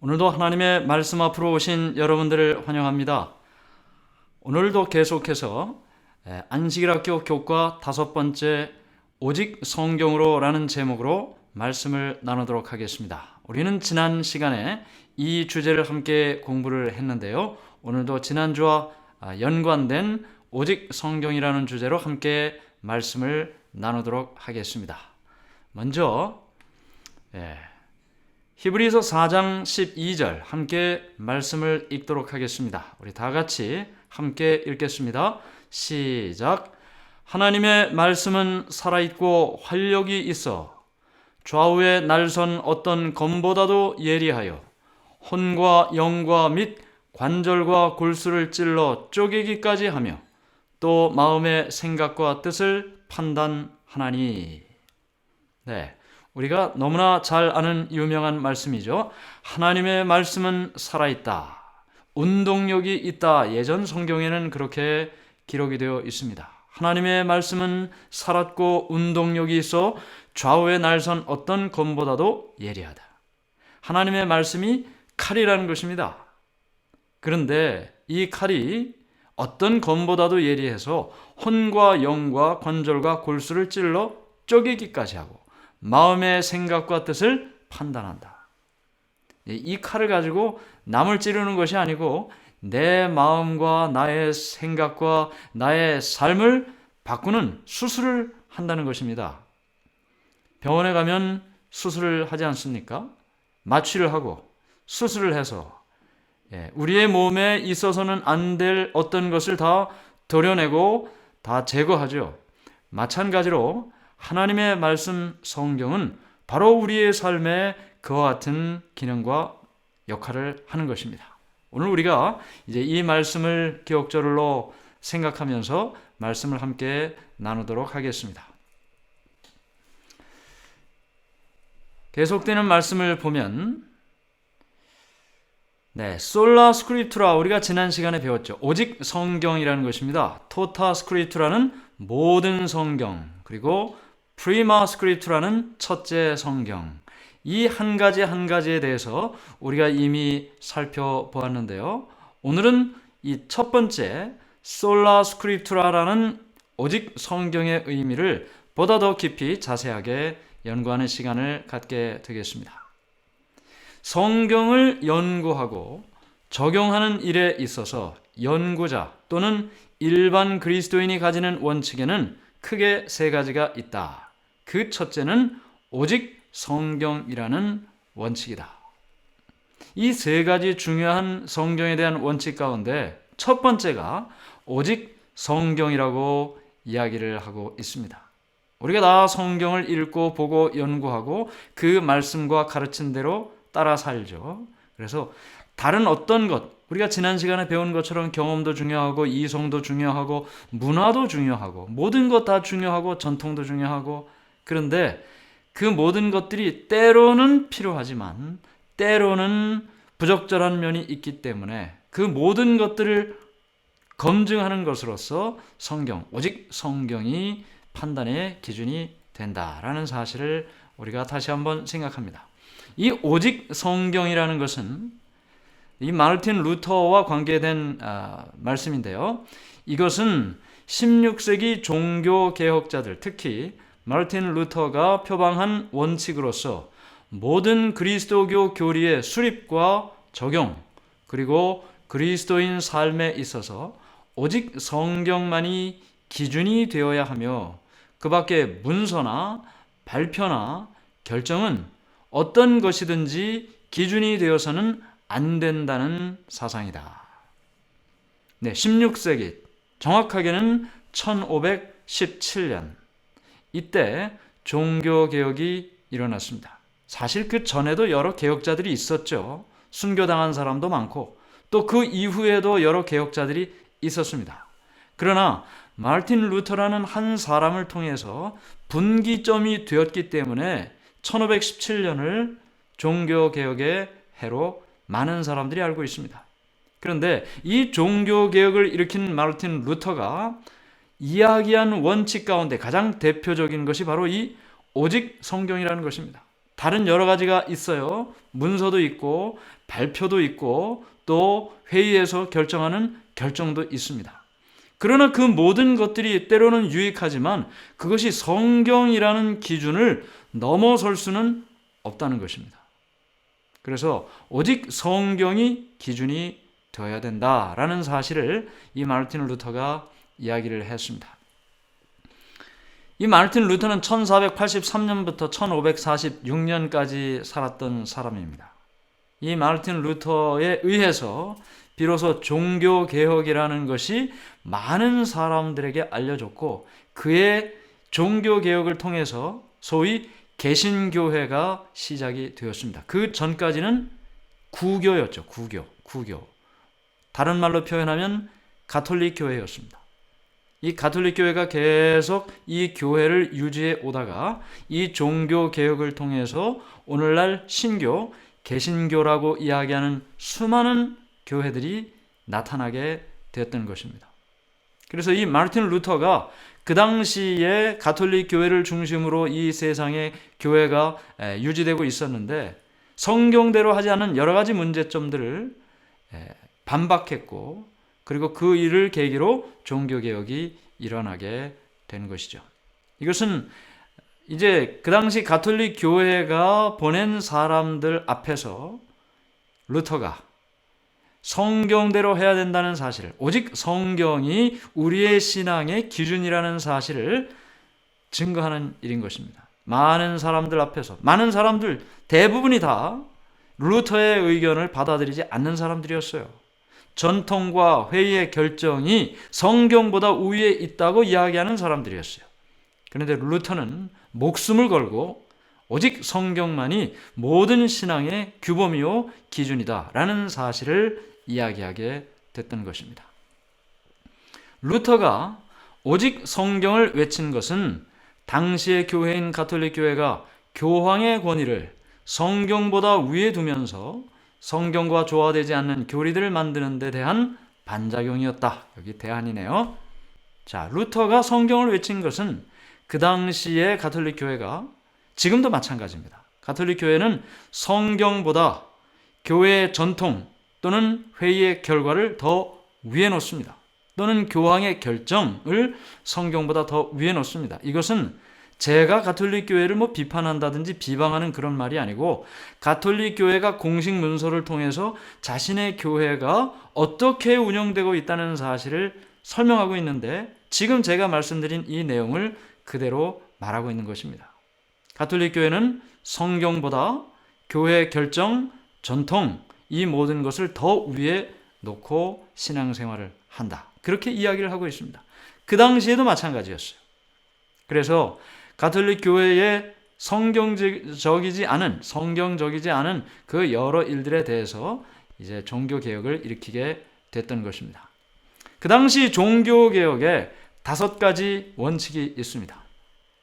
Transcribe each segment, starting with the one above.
오늘도 하나님의 말씀 앞으로 오신 여러분들을 환영합니다. 오늘도 계속해서 안식일학교 교과 다섯 번째 오직 성경으로라는 제목으로 말씀을 나누도록 하겠습니다. 우리는 지난 시간에 이 주제를 함께 공부를 했는데요. 오늘도 지난주와 아, 연관된 오직 성경이라는 주제로 함께 말씀을 나누도록 하겠습니다. 먼저 예, 히브리서 4장 12절 함께 말씀을 읽도록 하겠습니다. 우리 다 같이 함께 읽겠습니다. 시작. 하나님의 말씀은 살아있고 활력이 있어 좌우에 날선 어떤 검보다도 예리하여 혼과 영과 및 관절과 골수를 찔러 쪼개기까지 하며 또 마음의 생각과 뜻을 판단하나니. 네. 우리가 너무나 잘 아는 유명한 말씀이죠. 하나님의 말씀은 살아있다. 운동력이 있다. 예전 성경에는 그렇게 기록이 되어 있습니다. 하나님의 말씀은 살았고 운동력이 있어 좌우에 날선 어떤 검보다도 예리하다. 하나님의 말씀이 칼이라는 것입니다. 그런데 이 칼이 어떤 검보다도 예리해서 혼과 영과 관절과 골수를 찔러 쪼개기까지 하고 마음의 생각과 뜻을 판단한다. 이 칼을 가지고 남을 찌르는 것이 아니고 내 마음과 나의 생각과 나의 삶을 바꾸는 수술을 한다는 것입니다. 병원에 가면 수술을 하지 않습니까? 마취를 하고 수술을 해서 예, 우리의 몸에 있어서는 안 될 어떤 것을 다 도려내고 다 제거하죠. 마찬가지로 하나님의 말씀 성경은 바로 우리의 삶에 그와 같은 기능과 역할을 하는 것입니다. 오늘 우리가 이제 이 말씀을 기억절로 생각하면서 말씀을 함께 나누도록 하겠습니다. 계속되는 말씀을 보면 네, 솔라 스크립투라 우리가 지난 시간에 배웠죠. 오직 성경이라는 것입니다. 토타 스크립투라는 모든 성경 그리고 프리마 스크립트라는 첫째 성경. 이 한 가지 한 가지에 대해서 우리가 이미 살펴보았는데요. 오늘은 이 첫 번째 솔라 스크립트라라는 오직 성경의 의미를 보다 더 깊이 자세하게 연구하는 시간을 갖게 되겠습니다. 성경을 연구하고 적용하는 일에 있어서 연구자 또는 일반 그리스도인이 가지는 원칙에는 크게 세 가지가 있다. 그 첫째는 오직 성경이라는 원칙이다. 이 세 가지 중요한 성경에 대한 원칙 가운데 첫 번째가 오직 성경이라고 이야기를 하고 있습니다. 우리가 다 성경을 읽고 보고 연구하고 그 말씀과 가르친 대로 따라 살죠. 그래서 다른 어떤 것, 우리가 지난 시간에 배운 것처럼 경험도 중요하고 이성도 중요하고 문화도 중요하고 모든 것 다 중요하고 전통도 중요하고 그런데 그 모든 것들이 때로는 필요하지만 때로는 부적절한 면이 있기 때문에 그 모든 것들을 검증하는 것으로서 성경, 오직 성경이 판단의 기준이 된다라는 사실을 우리가 다시 한번 생각합니다. 이 오직 성경이라는 것은 이 마르틴 루터와 관계된 아, 말씀인데요. 이것은 16세기 종교 개혁자들, 특히 마르틴 루터가 표방한 원칙으로서 모든 그리스도교 교리의 수립과 적용 그리고 그리스도인 삶에 있어서 오직 성경만이 기준이 되어야 하며 그 밖에 문서나 발표나 결정은 어떤 것이든지 기준이 되어서는 안 된다는 사상이다. 네, 16세기 정확하게는 1517년 이때 종교 개혁이 일어났습니다. 사실 그 전에도 여러 개혁자들이 있었죠. 순교당한 사람도 많고 또 그 이후에도 여러 개혁자들이 있었습니다. 그러나 마르틴 루터라는 한 사람을 통해서 분기점이 되었기 때문에 1517년을 종교 개혁의 해로 많은 사람들이 알고 있습니다. 그런데 이 종교 개혁을 일으킨 마르틴 루터가 이야기한 원칙 가운데 가장 대표적인 것이 바로 이 오직 성경이라는 것입니다. 다른 여러 가지가 있어요. 문서도 있고 발표도 있고 또 회의에서 결정하는 결정도 있습니다. 그러나 그 모든 것들이 때로는 유익하지만 그것이 성경이라는 기준을 넘어설 수는 없다는 것입니다. 그래서 오직 성경이 기준이 되어야 된다라는 사실을 이 마르틴 루터가 이야기를 했습니다. 이 마르틴 루터는 1483년부터 1546년까지 살았던 사람입니다. 이 마르틴 루터에 의해서 비로소 종교 개혁이라는 것이 많은 사람들에게 알려졌고 그의 종교 개혁을 통해서 소위 개신교회가 시작이 되었습니다. 그 전까지는 구교였죠. 구교. 구교. 다른 말로 표현하면 가톨릭 교회였습니다. 이 가톨릭 교회가 계속 이 교회를 유지해 오다가 이 종교 개혁을 통해서 오늘날 신교, 개신교라고 이야기하는 수많은 교회들이 나타나게 되었던 것입니다. 그래서 이 마르틴 루터가 그 당시에 가톨릭 교회를 중심으로 이 세상의 교회가 유지되고 있었는데 성경대로 하지 않은 여러 가지 문제점들을 반박했고 그리고 그 일을 계기로 종교개혁이 일어나게 된 것이죠. 이것은 이제 그 당시 가톨릭 교회가 보낸 사람들 앞에서 루터가 성경대로 해야 된다는 사실, 오직 성경이 우리의 신앙의 기준이라는 사실을 증거하는 일인 것입니다. 많은 사람들 앞에서, 많은 사람들, 대부분이 다 루터의 의견을 받아들이지 않는 사람들이었어요. 전통과 회의의 결정이 성경보다 우위에 있다고 이야기하는 사람들이었어요. 그런데 루터는 목숨을 걸고 오직 성경만이 모든 신앙의 규범이요 기준이다라는 사실을 이야기하게 됐던 것입니다. 루터가 오직 성경을 외친 것은 당시의 교회인 가톨릭 교회가 교황의 권위를 성경보다 위에 두면서 성경과 조화되지 않는 교리들을 만드는 데 대한 반작용이었다. 여기 대안이네요. 자, 루터가 성경을 외친 것은 그 당시의 가톨릭 교회가 지금도 마찬가지입니다. 가톨릭 교회는 성경보다 교회의 전통 또는 회의의 결과를 더 위에 놓습니다. 또는 교황의 결정을 성경보다 더 위에 놓습니다. 이것은 제가 가톨릭 교회를 뭐 비판한다든지 비방하는 그런 말이 아니고 가톨릭 교회가 공식 문서를 통해서 자신의 교회가 어떻게 운영되고 있다는 사실을 설명하고 있는데 지금 제가 말씀드린 이 내용을 그대로 말하고 있는 것입니다. 가톨릭 교회는 성경보다 교회 결정, 전통 이 모든 것을 더 위에 놓고 신앙생활을 한다. 그렇게 이야기를 하고 있습니다. 그 당시에도 마찬가지였어요. 그래서 가톨릭 교회의 성경적이지 않은 성경적이지 않은 그 여러 일들에 대해서 이제 종교 개혁을 일으키게 됐던 것입니다. 그 당시 종교 개혁에 다섯 가지 원칙이 있습니다.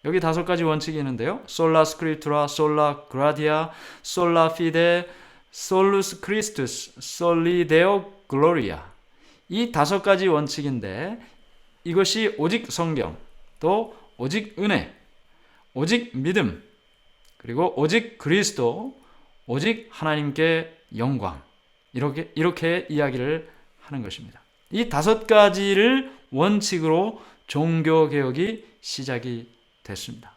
여기 다섯 가지 원칙이 있는데요. 솔라 스크리투라, 솔라 그라디아, 솔라 피데, 솔루스 크리스투스, 솔리데오 글로리아. 이 다섯 가지 원칙인데 이것이 오직 성경, 또 오직 은혜, 오직 믿음, 그리고 오직 그리스도, 오직 하나님께 영광. 이렇게, 이렇게 이야기를 하는 것입니다. 이 다섯 가지를 원칙으로 종교개혁이 시작이 됐습니다.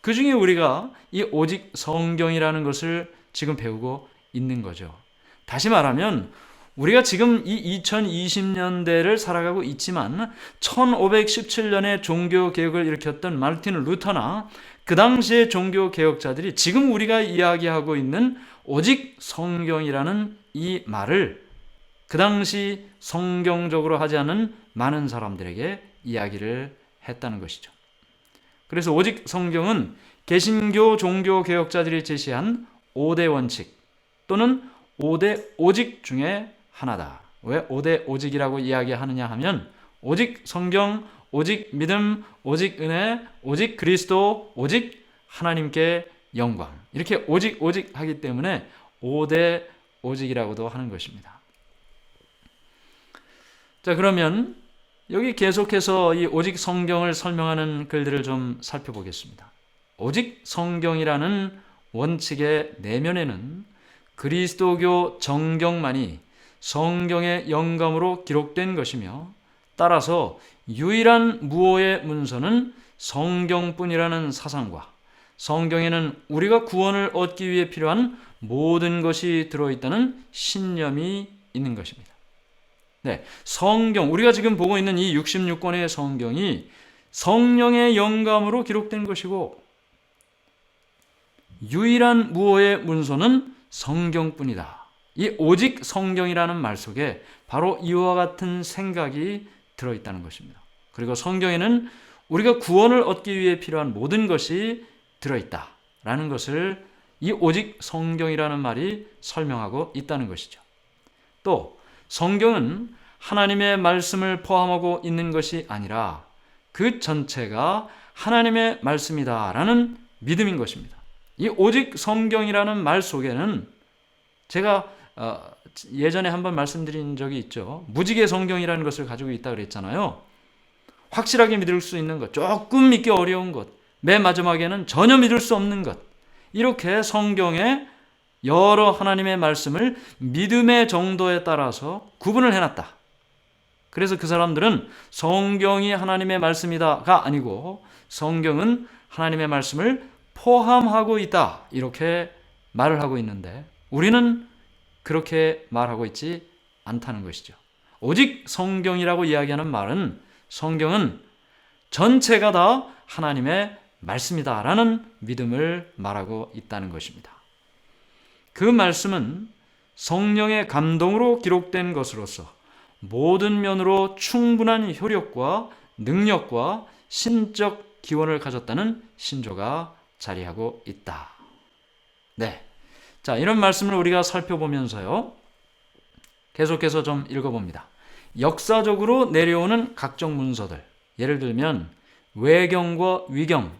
그 중에 우리가 이 오직 성경이라는 것을 지금 배우고 있는 거죠. 다시 말하면 우리가 지금 이 2020년대를 살아가고 있지만 1517년에 종교 개혁을 일으켰던 마르틴 루터나 그 당시의 종교 개혁자들이 지금 우리가 이야기하고 있는 오직 성경이라는 이 말을 그 당시 성경적으로 하지 않은 많은 사람들에게 이야기를 했다는 것이죠. 그래서 오직 성경은 개신교 종교 개혁자들이 제시한 5대 원칙 또는 5대 오직 중에 하나다. 왜 5대 오직이라고 이야기하느냐 하면 오직 성경, 오직 믿음, 오직 은혜, 오직 그리스도, 오직 하나님께 영광. 이렇게 오직 오직 하기 때문에 5대 오직이라고도 하는 것입니다. 자, 그러면 여기 계속해서 이 오직 성경을 설명하는 글들을 좀 살펴보겠습니다. 오직 성경이라는 원칙의 내면에는 그리스도교 정경만이 성경의 영감으로 기록된 것이며 따라서 유일한 무오의 문서는 성경뿐이라는 사상과 성경에는 우리가 구원을 얻기 위해 필요한 모든 것이 들어있다는 신념이 있는 것입니다. 네, 성경, 우리가 지금 보고 있는 이 66권의 성경이 성령의 영감으로 기록된 것이고, 유일한 무오의 문서는 성경뿐이다. 이 오직 성경이라는 말 속에 바로 이와 같은 생각이 들어있다는 것입니다. 그리고 성경에는 우리가 구원을 얻기 위해 필요한 모든 것이 들어있다라는 것을 이 오직 성경이라는 말이 설명하고 있다는 것이죠. 또 성경은 하나님의 말씀을 포함하고 있는 것이 아니라 그 전체가 하나님의 말씀이다라는 믿음인 것입니다. 이 오직 성경이라는 말 속에는 제가 어, 예전에 한번 말씀드린 적이 있죠. 무지개 성경이라는 것을 가지고 있다 그랬잖아요. 확실하게 믿을 수 있는 것, 조금 믿기 어려운 것, 맨 마지막에는 전혀 믿을 수 없는 것. 이렇게 성경에 여러 하나님의 말씀을 믿음의 정도에 따라서 구분을 해놨다. 그래서 그 사람들은 성경이 하나님의 말씀이다가 아니고 성경은 하나님의 말씀을 포함하고 있다. 이렇게 말을 하고 있는데 우리는 그렇게 말하고 있지 않다는 것이죠. 오직 성경이라고 이야기하는 말은 성경은 전체가 다 하나님의 말씀이다라는 믿음을 말하고 있다는 것입니다. 그 말씀은 성령의 감동으로 기록된 것으로서 모든 면으로 충분한 효력과 능력과 신적 기원을 가졌다는 신조가 자리하고 있다. 네. 자, 이런 말씀을 우리가 살펴보면서요. 계속해서 좀 읽어봅니다. 역사적으로 내려오는 각종 문서들. 예를 들면 외경과 위경.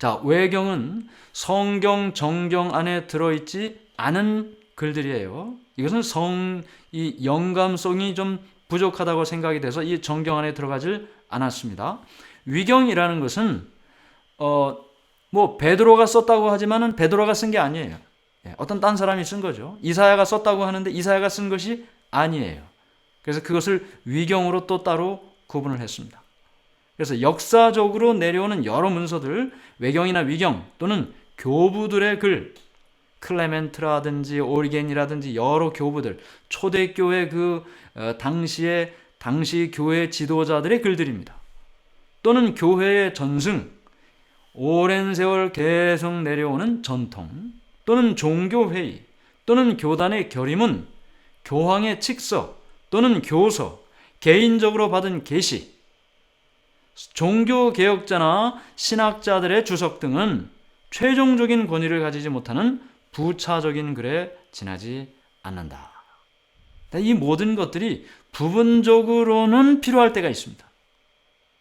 자, 외경은 성경 정경 안에 들어있지 않은 글들이에요. 이것은 성, 이 영감성이 좀 부족하다고 생각이 돼서 이 정경 안에 들어가질 않았습니다. 위경이라는 것은, 어, 뭐, 베드로가 썼다고 하지만은 베드로가 쓴 게 아니에요. 예, 어떤 딴 사람이 쓴 거죠. 이사야가 썼다고 하는데 이사야가 쓴 것이 아니에요. 그래서 그것을 위경으로 또 따로 구분을 했습니다. 그래서 역사적으로 내려오는 여러 문서들, 외경이나 위경 또는 교부들의 글, 클레멘트라든지 오리겐이라든지 여러 교부들, 초대교회 그 어, 당시에 당시 교회 지도자들의 글들입니다. 또는 교회의 전승, 오랜 세월 계속 내려오는 전통, 또는 종교회의, 또는 교단의 결의문, 교황의 칙서, 또는 교서, 개인적으로 받은 계시, 종교 개혁자나 신학자들의 주석 등은 최종적인 권위를 가지지 못하는 부차적인 글에 지나지 않는다. 이 모든 것들이 부분적으로는 필요할 때가 있습니다.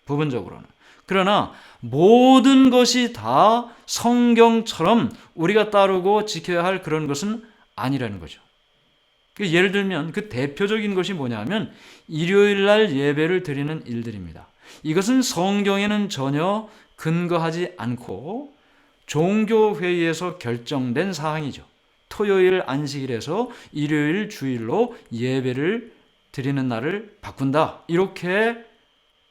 부분적으로는. 그러나 모든 것이 다 성경처럼 우리가 따르고 지켜야 할 그런 것은 아니라는 거죠. 그 예를 들면 그 대표적인 것이 뭐냐면 일요일 날 예배를 드리는 일들입니다. 이것은 성경에는 전혀 근거하지 않고 종교회의에서 결정된 사항이죠. 토요일 안식일에서 일요일 주일로 예배를 드리는 날을 바꾼다. 이렇게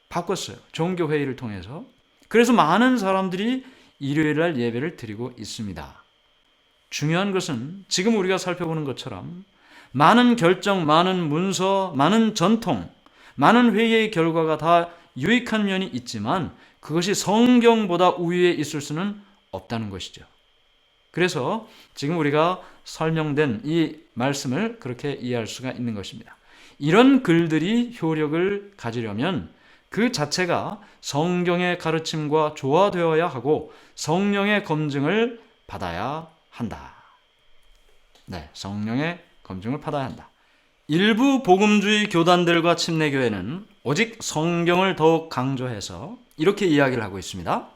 바꿨어요. 종교회의를 통해서. 그래서 많은 사람들이 일요일 날 예배를 드리고 있습니다. 중요한 것은 지금 우리가 살펴보는 것처럼 많은 결정, 많은 문서, 많은 전통, 많은 회의의 결과가 다 유익한 면이 있지만 그것이 성경보다 우위에 있을 수는 없다는 것이죠. 그래서 지금 우리가 설명된 이 말씀을 그렇게 이해할 수가 있는 것입니다. 이런 글들이 효력을 가지려면 그 자체가 성경의 가르침과 조화되어야 하고 성령의 검증을 받아야 한다. 네, 성령의 검증을 받아야 한다. 일부 복음주의 교단들과 침례교회는 오직 성경을 더욱 강조해서 이렇게 이야기를 하고 있습니다.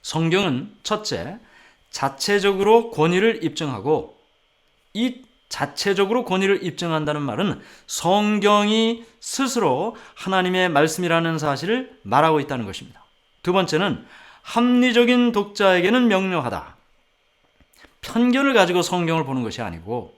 성경은 첫째, 자체적으로 권위를 입증하고 이 자체적으로 권위를 입증한다는 말은 성경이 스스로 하나님의 말씀이라는 사실을 말하고 있다는 것입니다. 두 번째는 합리적인 독자에게는 명료하다. 편견을 가지고 성경을 보는 것이 아니고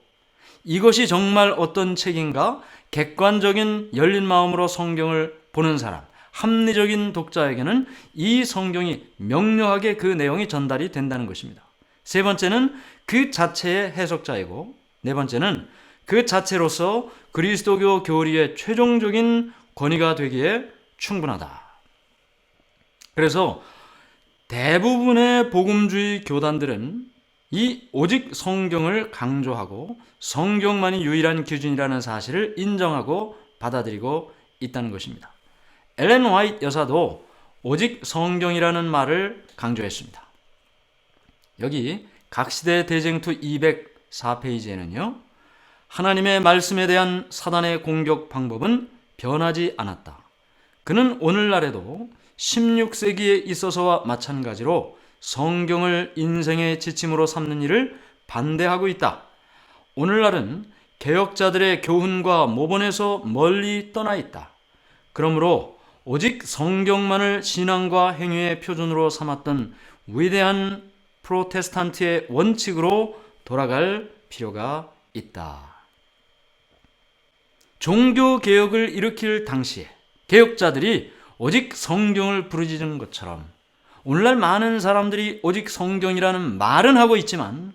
이것이 정말 어떤 책인가 객관적인 열린 마음으로 성경을 보는 사람, 합리적인 독자에게는 이 성경이 명료하게 그 내용이 전달이 된다는 것입니다. 세 번째는 그 자체의 해석자이고 네 번째는 그 자체로서 그리스도교 교리의 최종적인 권위가 되기에 충분하다. 그래서 대부분의 복음주의 교단들은 이 오직 성경을 강조하고 성경만이 유일한 기준이라는 사실을 인정하고 받아들이고 있다는 것입니다. 엘렌 화이트 여사도 오직 성경이라는 말을 강조했습니다. 여기 각 시대 대쟁투 204페이지에는요. 하나님의 말씀에 대한 사단의 공격 방법은 변하지 않았다. 그는 오늘날에도 16세기에 있어서와 마찬가지로 성경을 인생의 지침으로 삼는 일을 반대하고 있다. 오늘날은 개혁자들의 교훈과 모본에서 멀리 떠나 있다. 그러므로 오직 성경만을 신앙과 행위의 표준으로 삼았던 위대한 프로테스탄트의 원칙으로 돌아갈 필요가 있다. 종교 개혁을 일으킬 당시에 개혁자들이 오직 성경을 부르짖은 것처럼 오늘날 많은 사람들이 오직 성경이라는 말은 하고 있지만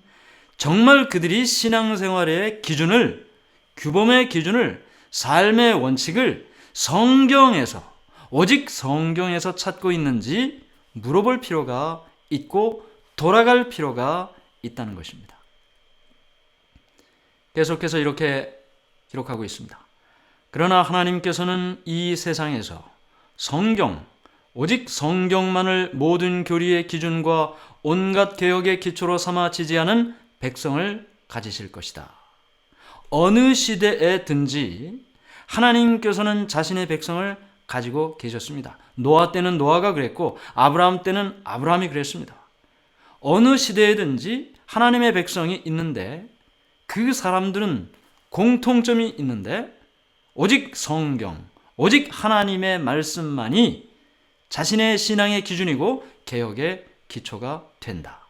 정말 그들이 신앙생활의 기준을 규범의 기준을 삶의 원칙을 성경에서 오직 성경에서 찾고 있는지 물어볼 필요가 있고 돌아갈 필요가 있다는 것입니다. 계속해서 이렇게 기록하고 있습니다. 그러나 하나님께서는 이 세상에서 성경, 오직 성경만을 모든 교리의 기준과 온갖 개혁의 기초로 삼아 지지하는 백성을 가지실 것이다. 어느 시대에든지 하나님께서는 자신의 백성을 가지고 계셨습니다. 노아 때는 노아가 그랬고 아브라함 때는 아브라함이 그랬습니다. 어느 시대에든지 하나님의 백성이 있는데 그 사람들은 공통점이 있는데 오직 성경, 오직 하나님의 말씀만이 자신의 신앙의 기준이고 개혁의 기초가 된다.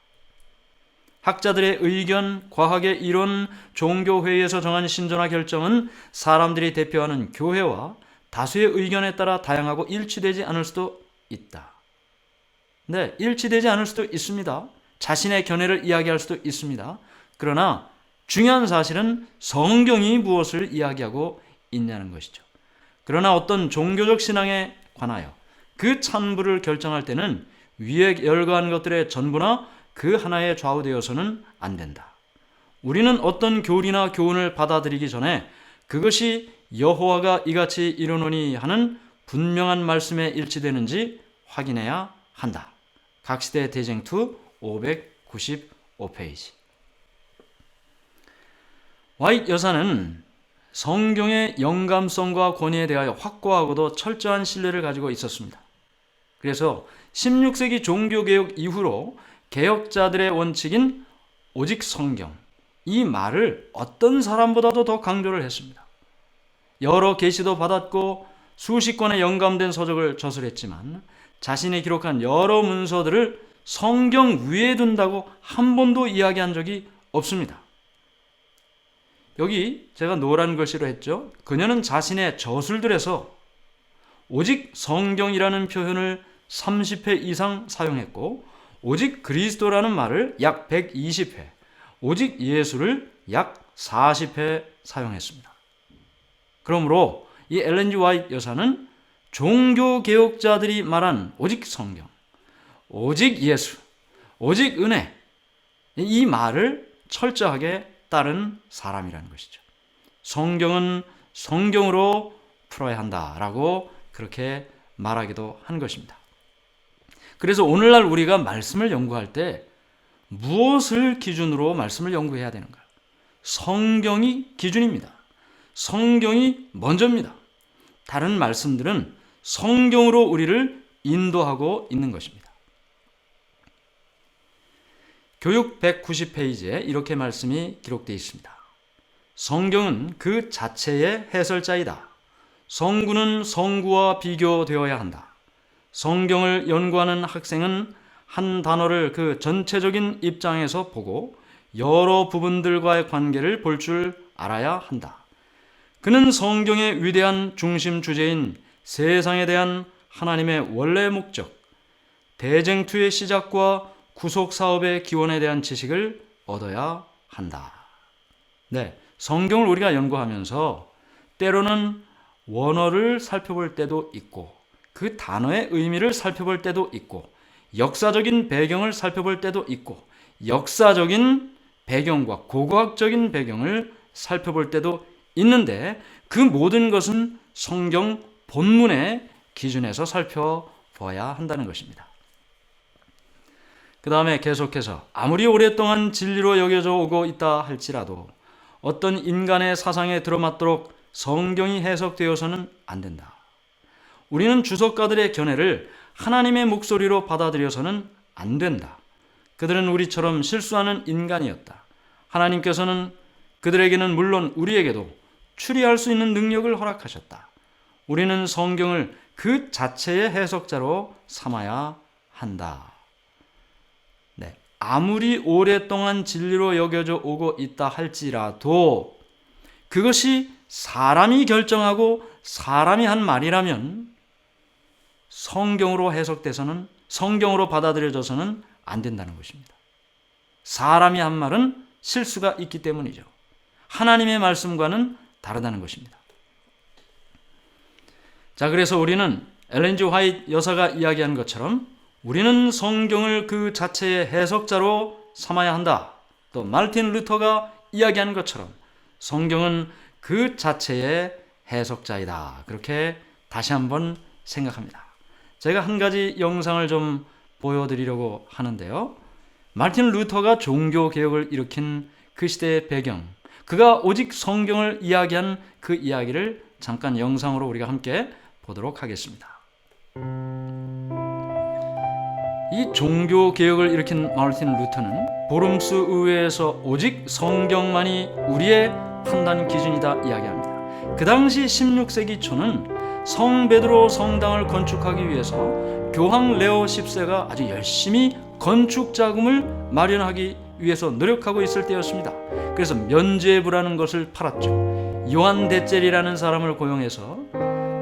학자들의 의견, 과학의 이론, 종교회의에서 정한 신조나 결정은 사람들이 대표하는 교회와 다수의 의견에 따라 다양하고 일치되지 않을 수도 있다. 네, 일치되지 않을 수도 있습니다. 자신의 견해를 이야기할 수도 있습니다. 그러나 중요한 사실은 성경이 무엇을 이야기하고 있냐는 것이죠. 그러나 어떤 종교적 신앙에 관하여 그 찬부를 결정할 때는 위에 열거한 것들의 전부나 그 하나에 좌우되어서는 안 된다. 우리는 어떤 교리나 교훈을 받아들이기 전에 그것이 여호와가 이같이 이르노니 하는 분명한 말씀에 일치되는지 확인해야 한다. 각 시대 대쟁투 595페이지. 와이트 여사는 성경의 영감성과 권위에 대하여 확고하고도 철저한 신뢰를 가지고 있었습니다. 그래서 16세기 종교개혁 이후로 개혁자들의 원칙인 오직 성경, 이 말을 어떤 사람보다도 더 강조를 했습니다. 여러 계시도 받았고 수십 권의 영감된 서적을 저술했지만 자신이 기록한 여러 문서들을 성경 위에 둔다고 한 번도 이야기한 적이 없습니다. 여기 제가 노란 글씨로 했죠. 그녀는 자신의 저술들에서 오직 성경이라는 표현을 30회 이상 사용했고 오직 그리스도라는 말을 약 120회, 오직 예수를 약 40회 사용했습니다. 그러므로 이 엘렌지 와이트 여사는 종교 개혁자들이 말한 오직 성경, 오직 예수, 오직 은혜 이 말을 철저하게 따른 사람이라는 것이죠. 성경은 성경으로 풀어야 한다라고 그렇게 말하기도 한 것입니다. 그래서 오늘날 우리가 말씀을 연구할 때 무엇을 기준으로 말씀을 연구해야 되는가? 성경이 기준입니다. 성경이 먼저입니다. 다른 말씀들은 성경으로 우리를 인도하고 있는 것입니다. 교육 190페이지에 이렇게 말씀이 기록되어 있습니다. 성경은 그 자체의 해설자이다. 성구는 성구와 비교되어야 한다. 성경을 연구하는 학생은 한 단어를 그 전체적인 입장에서 보고 여러 부분들과의 관계를 볼 줄 알아야 한다. 그는 성경의 위대한 중심 주제인 세상에 대한 하나님의 원래 목적, 대쟁투의 시작과 구속 사업의 기원에 대한 지식을 얻어야 한다. 네, 성경을 우리가 연구하면서 때로는 원어를 살펴볼 때도 있고 그 단어의 의미를 살펴볼 때도 있고 역사적인 배경을 살펴볼 때도 있고 역사적인 배경과 고고학적인 배경을 살펴볼 때도 있는데 그 모든 것은 성경 본문의 기준에서 살펴봐야 한다는 것입니다. 그 다음에 계속해서 아무리 오랫동안 진리로 여겨져 오고 있다 할지라도 어떤 인간의 사상에 들어맞도록 성경이 해석되어서는 안 된다. 우리는 주석가들의 견해를 하나님의 목소리로 받아들여서는 안 된다. 그들은 우리처럼 실수하는 인간이었다. 하나님께서는 그들에게는 물론 우리에게도 추리할 수 있는 능력을 허락하셨다. 우리는 성경을 그 자체의 해석자로 삼아야 한다. 네. 아무리 오랫동안 진리로 여겨져 오고 있다 할지라도 그것이 사람이 결정하고 사람이 한 말이라면 성경으로 해석돼서는 성경으로 받아들여져서는 안 된다는 것입니다. 사람이 한 말은 실수가 있기 때문이죠. 하나님의 말씀과는 다르다는 것입니다. 자, 그래서 우리는 엘렌지 화이트 여사가 이야기한 것처럼 우리는 성경을 그 자체의 해석자로 삼아야 한다. 또 말틴 루터가 이야기한 것처럼 성경은 그 자체의 해석자이다. 그렇게 다시 한번 생각합니다. 제가 한 가지 영상을 좀 보여드리려고 하는데요. 마틴 루터가 종교 개혁을 일으킨 그 시대의 배경, 그가 오직 성경을 이야기한 그 이야기를 잠깐 영상으로 우리가 함께 보도록 하겠습니다. 이 종교 개혁을 일으킨 마틴 루터는 보름스 의회에서 오직 성경만이 우리의 판단 기준이다 이야기합니다. 그 당시 16세기 초는 성 베드로 성당을 건축하기 위해서 교황 레오 10세가 아주 열심히 건축 자금을 마련하기 위해서 노력하고 있을 때였습니다. 그래서 면죄부라는 것을 팔았죠. 요한 데젤이라는 사람을 고용해서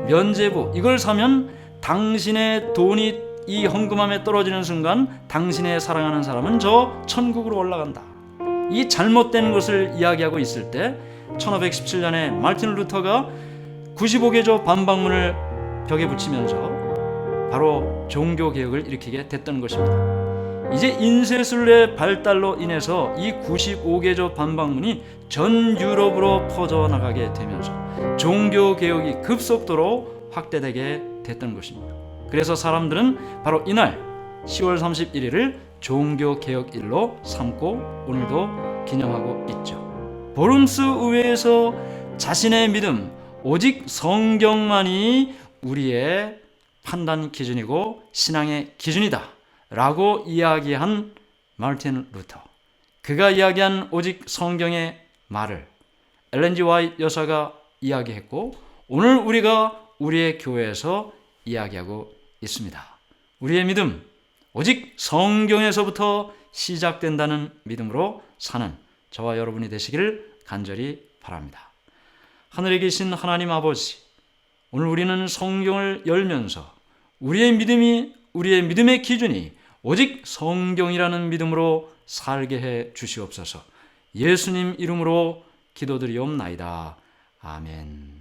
면죄부 이걸 사면 당신의 돈이 이 헌금함에 떨어지는 순간 당신의 사랑하는 사람은 저 천국으로 올라간다. 이 잘못된 것을 이야기하고 있을 때 1517년에 말틴 루터가 95개조 반박문을 벽에 붙이면서 바로 종교 개혁을 일으키게 됐던 것입니다. 이제 인쇄술의 발달로 인해서 이 95개조 반박문이 전 유럽으로 퍼져나가게 되면서 종교 개혁이 급속도로 확대되게 됐던 것입니다. 그래서 사람들은 바로 이날 10월 31일을 종교 개혁일로 삼고 오늘도 기념하고 있죠. 보름스 의회에서 자신의 믿음 오직 성경만이 우리의 판단 기준이고 신앙의 기준이다. 라고 이야기한 마르틴 루터. 그가 이야기한 오직 성경의 말을 엘렌지 와이트 여사가 이야기했고 오늘 우리가 우리의 교회에서 이야기하고 있습니다. 우리의 믿음 오직 성경에서부터 시작된다는 믿음으로 사는 저와 여러분이 되시기를 간절히 바랍니다. 하늘에 계신 하나님 아버지, 오늘 우리는 성경을 열면서 우리의 믿음이 우리의 믿음의 기준이 오직 성경이라는 믿음으로 살게 해 주시옵소서. 예수님 이름으로 기도드리옵나이다. 아멘.